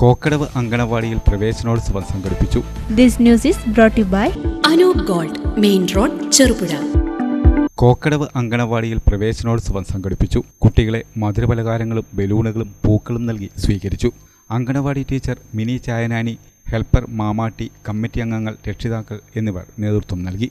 കോക്കടവ് അങ്കണവാടിയിൽ പ്രവേശനോത്സവം സംഘടിപ്പിച്ചു. This news is brought to you by Anoop gold main road Cherupuzha. Kokkadavu അങ്കണവാടിയിൽ പ്രവേശനോത്സവം സംഘടിപ്പിച്ചു. കുട്ടികളെ മധുരപലഹാരങ്ങളും ബലൂണുകളും പൂക്കളും നൽകി സ്വീകരിച്ചു. അങ്കണവാടി ടീച്ചർ മിനി ചായനാനി ഹെൽപ്പർ മാമാട്ടി കമ്മിറ്റി അംഗങ്ങൾ രക്ഷിതാക്കൾ എന്നിവർ നേതൃത്വം നൽകി.